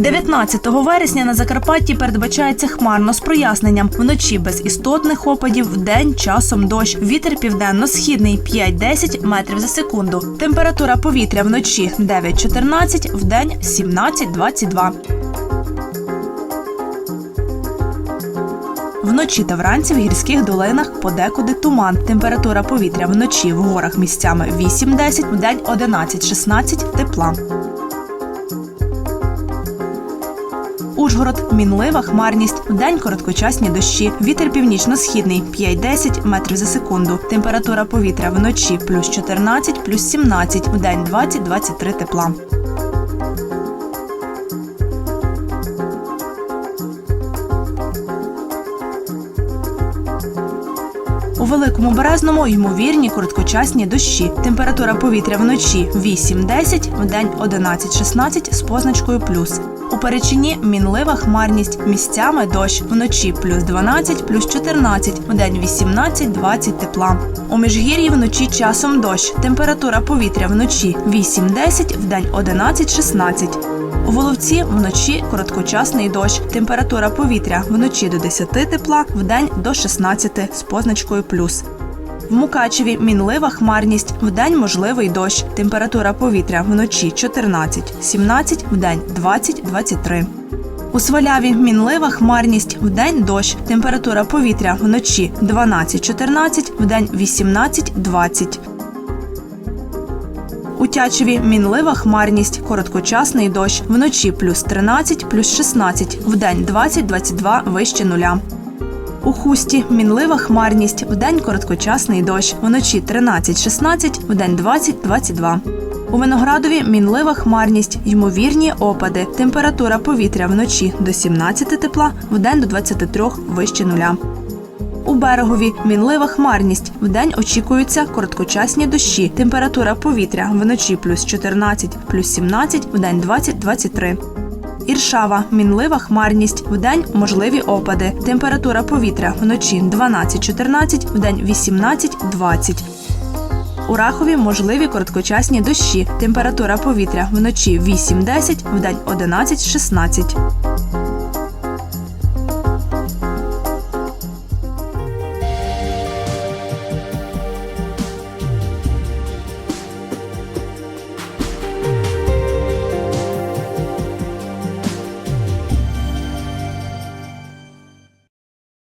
19 вересня на Закарпатті передбачається хмарно з проясненням. Вночі без істотних опадів, вдень часом дощ. Вітер південно-східний 5-10 метрів за секунду. Температура повітря вночі 9-14, вдень 17-22. Вночі та вранці в гірських долинах подекуди туман. Температура повітря вночі в горах місцями 8-10, вдень 11-16 тепла. Ужгород мінлива хмарність. Вдень короткочасні дощі. Вітер північно-східний 5-10 метрів за секунду. Температура повітря вночі плюс 14, плюс 17, вдень 20-23 тепла. У великому березному ймовірні короткочасні дощі. Температура повітря вночі 8-10, вдень 11-16 з позначкою плюс. У перечині мінлива хмарність. Місцями дощ вночі плюс 12, плюс 14, вдень 18-20 тепла. У міжгір'ї вночі часом дощ. Температура повітря вночі 8-10, вдень 11-16. У Воловці вночі короткочасний дощ. Температура повітря вночі до 10 тепла, вдень до 16 з позначкою плюс. В Мукачеві мінлива хмарність, вдень можливий дощ. Температура повітря вночі 14, 17, вдень 20, 23. У Сваляві мінлива хмарність, вдень дощ. Температура повітря вночі 12, 14, вдень 18, 20. У Тячеві мінлива хмарність, короткочасний дощ. Вночі плюс 13, плюс 16, вдень 20-22 вище нуля. У хусті мінлива хмарність, вдень короткочасний дощ. Вночі 13-16, вдень 20-22. У Виноградові мінлива хмарність, ймовірні опади. Температура повітря вночі до 17 тепла, вдень до 23 вище нуля. У берегові мінлива хмарність. Вдень очікуються короткочасні дощі. Температура повітря вночі плюс 14, плюс 17, вдень 20-23. Іршава мінлива хмарність. Вдень можливі опади. Температура повітря вночі 12-14, вдень 18-20. У Рахові можливі короткочасні дощі. Температура повітря вночі 8-10, вдень 11-16.